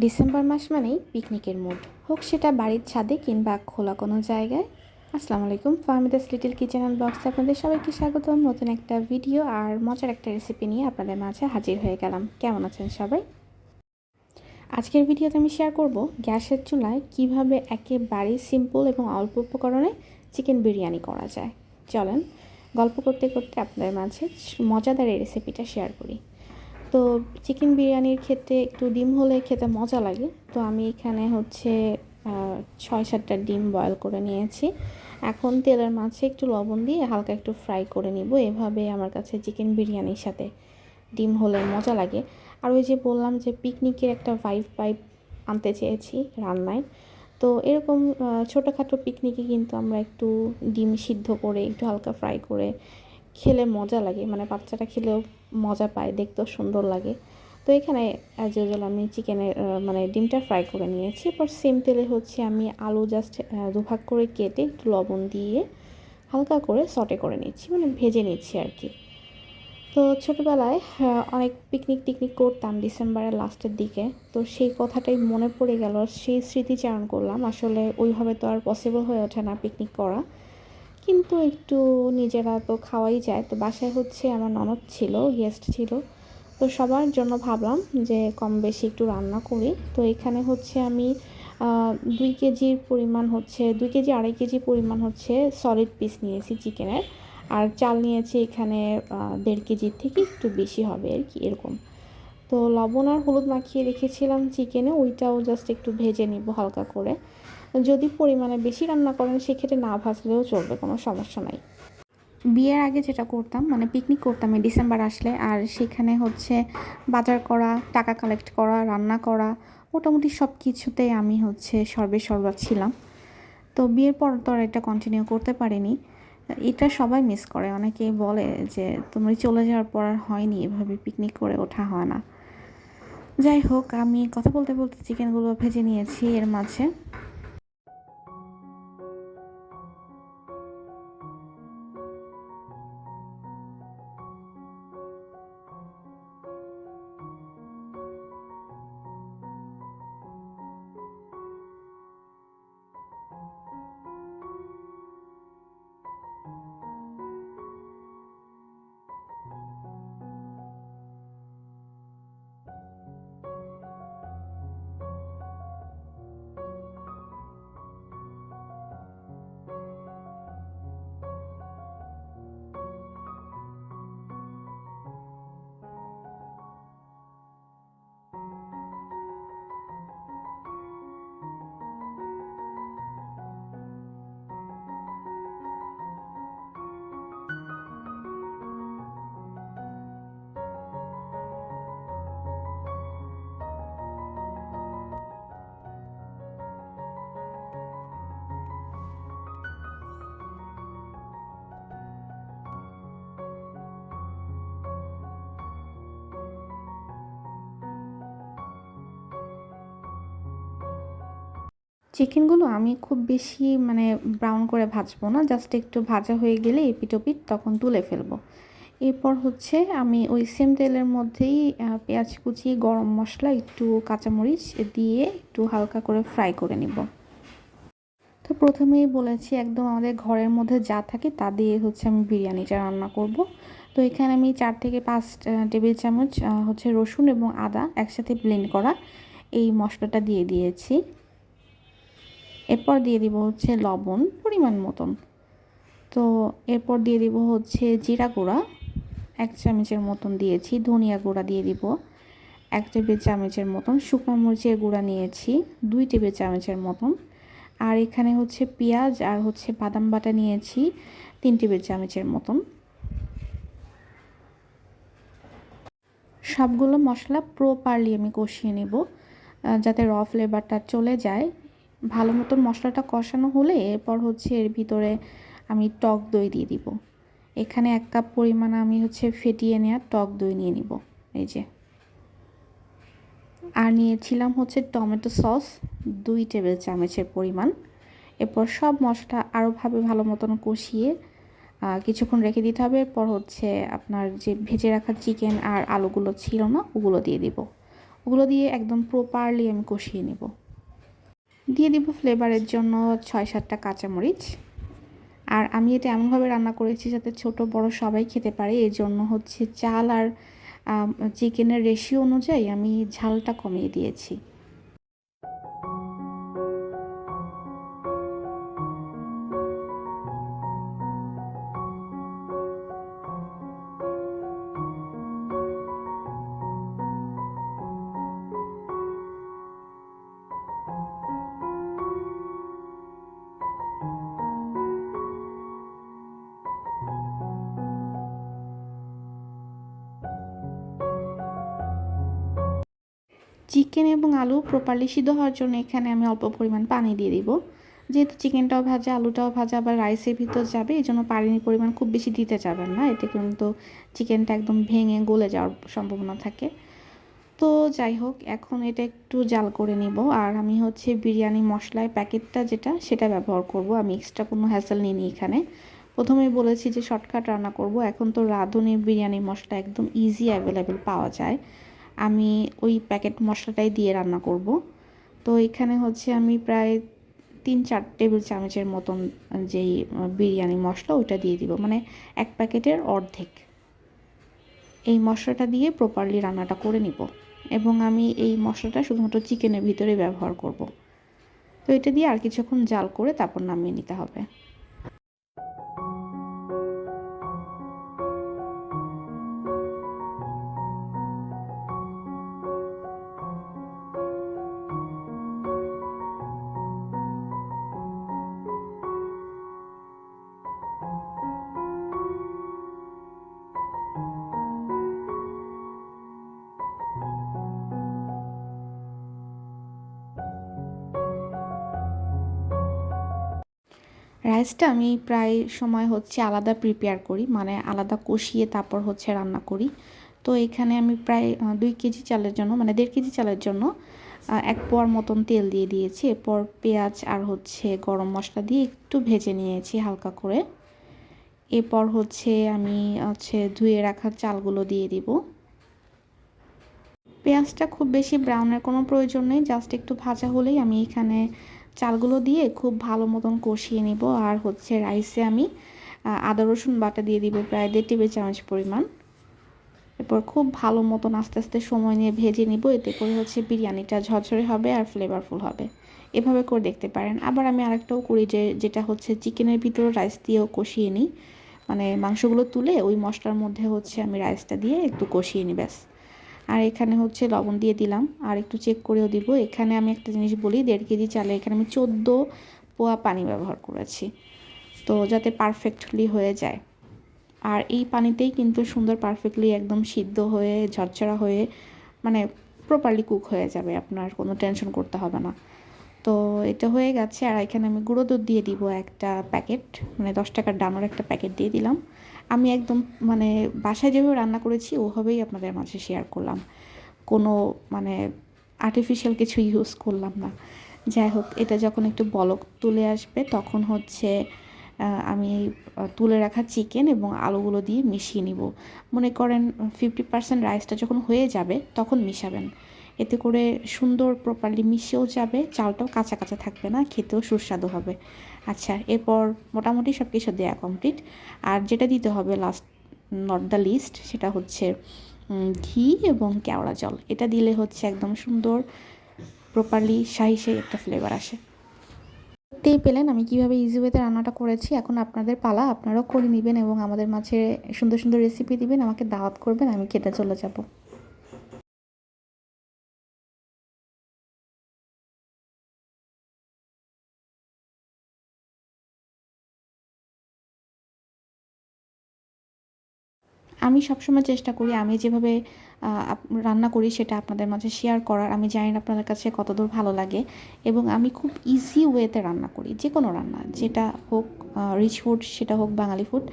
December মাস মানেই পিকনিকের mood হোক সেটা বাড়ির ছাদে কিংবা খোলা কোনো জায়গায়। আসসালামু আলাইকুম ফার্মিদাস লিটিল কিচেন অ্যান্ড বক্সে আপনাদের সবাইকে স্বাগতম। নতুন একটা ভিডিও আর মজার একটা রেসিপি নিয়ে আপনাদের মাঝে হাজির হয়ে গেলাম। কেমন আছেন সবাই? আজকের ভিডিওতে আমি শেয়ার করব গ্যাসের চুলায় কীভাবে একেবারে সিম্পল এবং অল্প উপকরণে চিকেন বিরিয়ানি করা যায়। চলেন, গল্প করতে করতে আপনাদের মাঝে মজাদার এই রেসিপিটা শেয়ার করি। তো চিকেন বিরিয়ানির ক্ষেত্রে একটু ডিম হলে খেতে মজা লাগে। তো আমি এখানে হচ্ছে ছয় সাতটা ডিম বয়ল করে নিয়েছি। এখন তেলের মাঝে একটু লবণ দিয়ে হালকা একটু ফ্রাই করে নিব। এভাবে আমার কাছে চিকেন বিরিয়ানির সাথে ডিম হলে মজা লাগে। আর ওই যে বললাম যে পিকনিকের একটা ভাইভ পাইপ আনতে চেয়েছি রান্নায়। তো এরকম ছোটোখাটো পিকনিকে কিন্তু আমরা একটু ডিম সিদ্ধ করে, একটু হালকা ফ্রাই করে খেলে মজা লাগে। মানে বাচ্চাটা খেলেও মজা পায়, দেখতেও সুন্দর লাগে। তো এখানে অ্যাজ ইউজুয়াল আমি চিকেনের মানে ডিমটা ফ্রাই করে নিয়েছি। এরপর সেম তেলে হচ্ছে আমি আলু জাস্ট দুভাগ করে কেটে একটু লবণ দিয়ে হালকা করে সটে করে নিচ্ছি মানে ভেজে নিচ্ছি আর কি। তো ছোটোবেলায় অনেক পিকনিক টিকনিক করতাম ডিসেম্বরের লাস্টের দিকে। তো সেই কথাটাই মনে পড়ে গেল, সেই স্মৃতিচারণ করলাম। আসলে ওইভাবে তো আর পসিবল হয়ে ওঠে না পিকনিক করা। কিন্তু একটু নিজেরা তো খাওয়াই যায়। তো বাসায় হচ্ছে আমার ননদ ছিল গেস্ট ছিল। তো সবার জন্য ভাবলাম যে কম বেশি একটু রান্না করি। তো এখানে হচ্ছে আমি দুই কেজির পরিমাণ হচ্ছে, দুই কেজি আড়াই কেজি পরিমাণ হচ্ছে সলিড পিস নিয়েছি চিকেনের আর চাল নিয়েছি এখানে দেড় কেজির থেকে একটু বেশি হবে আর কি, এরকম। তো লবণ আর হলুদ মাখিয়ে রেখেছিলাম চিকেনে ওইটাও জাস্ট একটু ভেজে নিব হালকা করে। যদি পরিমাণে বেশি রান্না করেন, সেক্ষেত্রে না ভাজলেও চলবে, কোনো সমস্যা নাই। বিয়ের আগে যেটা করতাম মানে পিকনিক করতাম এই ডিসেম্বর আসলে, আর সেখানে হচ্ছে বাজার করা, টাকা কালেক্ট করা, রান্না করা, মোটামুটি সব কিছুতেই আমি হচ্ছে সর্বে সর্বা ছিলাম। তো বিয়ের পর তো আর এটা কন্টিনিউ করতে পারিনি। এটা সবাই মিস করে, অনেকেই বলে যে তুমি চলে যাওয়ার পর আর হয়নি, এভাবে পিকনিক করে ওঠা হয় না। যাই হোক, আমি কথা বলতে বলতে চিকেনগুলো ভেজে নিয়েছি এর মাঝে। চিকেনগুলো আমি খুব বেশি মানে ব্রাউন করে ভাজবো না জাস্ট একটু ভাজা হয়ে গেলে এপিটোপিট তখন তুলে ফেলব। এরপর হচ্ছে আমি ওই সেম তেলের মধ্যেই পেঁয়াজ কুচি, গরম মশলা, একটু কাঁচামরিচ দিয়ে একটু হালকা করে ফ্রাই করে নিব। তো প্রথমেই বলেছি একদম আমাদের ঘরের মধ্যে যা থাকে তা দিয়ে হচ্ছে আমি বিরিয়ানিটা রান্না করব। তো এখানে আমি চার থেকে পাঁচ টেবিল চামচ হচ্ছে রসুন এবং আদা একসাথে ব্লেন্ড করা এই মশলাটা দিয়ে দিয়েছি। এরপর দিয়ে দিব হচ্ছে লবণ পরিমাণ মতন। তো এরপর দিয়ে দিব হচ্ছে জিরা গুঁড়া, এক চামচের মতন দিয়েছি, ধনিয়া গুঁড়া দিয়ে দিব, এক টেবিল চামচের মতন, শুকনো মরিচের গুঁড়া নিয়েছি, দুই টেবিল চামচের মতন। আর এখানে হচ্ছে পেঁয়াজ আর হচ্ছে বাদাম বাটা নিয়েছি, তিন টেবিল চামচের মতন। সবগুলো মশলা প্রপারলি আমি কষিয়ে নেব যাতে র ফ্লেভারটা চলে যায়। ভালো মতন মশলাটা কষানো হলে এরপর হচ্ছে এর ভিতরে আমি টক দই দিয়ে দিব। এখানে এক কাপ পরিমাণ আমি হচ্ছে ফেটিয়ে নেওয়া টক দই নিয়ে নিব, এই যে। আর নিয়েছিলাম হচ্ছে টমেটো সস, দুই টেবিল চামচের পরিমাণ। এরপর সব মশলা আরোভাবে ভালো মতন কষিয়ে কিছুক্ষণ রেখে দিতে হবে। এরপর হচ্ছে আপনার যে ভেজে রাখা চিকেন আর আলুগুলো ছিল না, ওগুলো দিয়ে দিব। ওগুলো দিয়ে একদম প্রপারলি আমি কষিয়ে নেব। দিয়ে দিব ফ্লেভারের জন্য ছয় সাতটা কাঁচামরিচ। আর আমি এটা এমনভাবে রান্না করেছি যাতে ছোট বড় সবাই খেতে পারে। এর জন্য হচ্ছে চাল আর চিকেনের রেশিও অনুযায়ী আমি ঝালটা কমিয়ে দিয়েছি। চিকেন এবং আলু প্রপারলি সিদ্ধ হওয়ার জন্য এখানে আমি অল্প পরিমাণ পানি দিয়ে দিব। যেহেতু চিকেনটাও ভাজা, আলুটাও ভাজা আবার রাইসের ভিতর যাবে এই জন্য পানির পরিমাণ খুব বেশি দিতে যাবেন না। এতে কিন্তু চিকেনটা একদম ভেঙে গলে যাওয়ার সম্ভাবনা থাকে। তো যাই হোক, এখন এটা একটু জাল করে নিব। আর আমি হচ্ছে বিরিয়ানি মশলায় প্যাকেটটা যেটা, সেটা ব্যবহার করব। আমি এক্সট্রা কোনো হ্যাসেল নিইনি এখানে। প্রথমেই বলেছি যে শর্টকাট রান্না করব। এখন তো রাঁধুনি বিরিয়ানি মশলা একদম ইজি অ্যাভেলেবেল পাওয়া যায়। আমি ওই প্যাকেট মশলাটাই দিয়ে রান্না করব। তো এখানে হচ্ছে আমি প্রায় তিন চার টেবিল চামচের মতন যেই বিরিয়ানি মশলা ওইটা দিয়ে দিব। মানে এক প্যাকেটের অর্ধেক। এই মশলাটা দিয়ে প্রপারলি রান্নাটা করে নিব। এবং আমি এই মশলাটা শুধুমাত্র চিকেনের ভিতরে ব্যবহার করব। তো এটা দিয়ে আর কিছুক্ষণ জাল করে তারপর নামিয়ে নিতে হবে। রাইসটা আমি প্রায় সময় হচ্ছে আলাদা প্রিপেয়ার করি মানে আলাদা কষিয়ে তারপর হচ্ছে রান্না করি। তো এখানে আমি প্রায় দুই কেজি চালের জন্য মানে দেড় কেজি চালের জন্য এক পোয়ার মতন তেল দিয়ে দিয়েছি। এরপর পেঁয়াজ আর হচ্ছে গরম মশলা দিয়ে একটু ভেজে নিয়েছি হালকা করে। এরপর হচ্ছে আমি হচ্ছে ধুয়ে রাখা চালগুলো দিয়ে দিব। পেঁয়াজটা খুব বেশি ব্রাউনের কোনো প্রয়োজন নেই জাস্ট একটু ভাজা হলেই আমি এখানে চালগুলো দিয়ে খুব ভালো মতন কষিয়ে নিব। আর হচ্ছে রাইসে আমি আদা, রসুন বাটা দিয়ে দিব প্রায় দেড় টেবিল চামচ পরিমাণ। এরপর খুব ভালো মতন আস্তে আস্তে সময় নিয়ে ভেজে নিব। এতে করে হচ্ছে বিরিয়ানিটা ঝরঝরে হবে আর ফ্লেভারফুল হবে। এভাবে করে দেখতে পারেন। আবার আমি আরেকটাও করি যে, যেটা হচ্ছে চিকেনের ভিতরে রাইস দিয়েও কষিয়ে নিই। মানে মাংসগুলো তুলে ওই মশলার মধ্যে হচ্ছে আমি রাইসটা দিয়ে একটু কষিয়ে নিই, ব্যাস। আর এখানে হচ্ছে লবণ দিয়ে দিলাম। আর একটু চেক করেও দিব। এখানে আমি একটা জিনিস বলি, দেড় কেজি চালে এখানে আমি চোদ্দ পোয়া পানি ব্যবহার করেছি। তো যাতে পারফেক্টলি হয়ে যায়। আর এই পানিতেই কিন্তু সুন্দর পারফেক্টলি একদম সিদ্ধ হয়ে, ঝরঝরা হয়ে মানে প্রপারলি কুক হয়ে যাবে। আপনার কোনো টেনশন করতে হবে না। তো এটা হয়ে গেছে। আর এখানে আমি গুঁড়ো দুধ দিয়ে দিব একটা প্যাকেট মানে দশ টাকার ডানোর একটা প্যাকেট দিয়ে দিলাম। আমি একদম মানে বাসায় যেভাবে রান্না করেছি, ওভাবেই আপনাদের মাঝে শেয়ার করলাম। কোনো মানে আর্টিফিশিয়াল কিছু ইউজ করলাম না। যাই হোক, এটা যখন একটু বলক তুলে আসবে, তখন হচ্ছে আমি তুলে রাখা চিকেন এবং আলুগুলো দিয়ে মিশিয়ে নিব। মনে করেন ফিফটি পার্সেন্ট রাইসটা যখন হয়ে যাবে, তখন মিশাবেন। এতে করে সুন্দর প্রপারলি মিশেও যাবে, চালটাও কাঁচা কাঁচা থাকবে না, খেতেও সুস্বাদু হবে। আচ্ছা এরপর মোটামুটি সব কিছু দেওয়া কমপ্লিট আর যেটা দিতে হবে লাস্ট নট দ্য লিস্ট সেটা হচ্ছে ঘি এবং কেওড়া জল। এটা দিলে হচ্ছে একদম সুন্দর প্রপারলি শাহি শাহি একটা ফ্লেভার আসে। দেখতেই পেলেন আমি কীভাবে ইজি ওয়েতে রান্নাটা করেছি। এখন আপনাদের পালা, আপনারাও করে নেবেন এবং আমাদের মাঝে সুন্দর সুন্দর রেসিপি দিবেন, আমাকে দাওয়াত করবেন, আমি খেতে চলে যাব। আমি সবসময় চেষ্টা করি, আমি যেভাবে রান্না করি সেটা আপনাদের মাঝে শেয়ার করার। আমি জানি না আপনাদের কাছে কতদূর ভালো লাগে। এবং আমি খুব ইজি ওয়েতে রান্না করি যে কোনো রান্না, যেটা হোক রিচ ফুড সেটা হোক, বাঙালি ফুড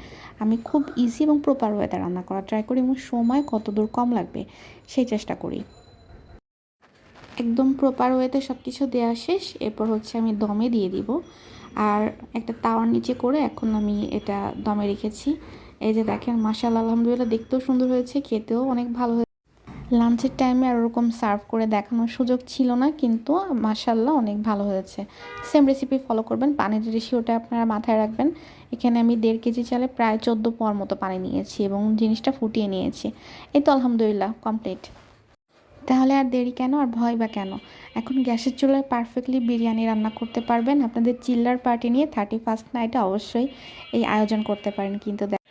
আমি খুব ইজি এবং প্রপার ওয়েতে রান্না করার ট্রাই করি এবং সময় কতদূর কম লাগবে সেই চেষ্টা করি। একদম প্রপার ওয়েতে সব কিছু দেওয়া শেষ, এরপর হচ্ছে আমি দমে দিয়ে দিব। আর একটা তাওয়ার নিচে করে এখন আমি এটা দমে রেখেছি। এই যে দেখেন মাসাল আলহামদুলিল্লাহ, দেখতেও সুন্দর হয়েছে, খেতেও অনেক ভালো হয়েছে। লাঞ্চের টাইমে আর ওরকম সার্ভ করে দেখানোর সুযোগ ছিল না, কিন্তু মাসাল্লাহ অনেক ভালো হয়েছে। সেম রেসিপি ফলো করবেন, পানির রেশিওটা আপনারা মাথায় রাখবেন। এখানে আমি দেড় কেজি চালে প্রায় চোদ্দ পর মতো পানি নিয়েছি এবং জিনিসটা ফুটিয়ে নিয়েছি। এই তো আলহামদুলিল্লাহ কমপ্লিট তাহলে আর দেরি কেন, আর ভয় বা কেন? এখন গ্যাসের চুলায় পারফেক্টলি বিরিয়ানি রান্না করতে পারবেন। আপনাদের চিল্লার পার্টি নিয়ে থার্টি ফার্স্ট নাইটে অবশ্যই এই আয়োজন করতে পারেন, কিন্তু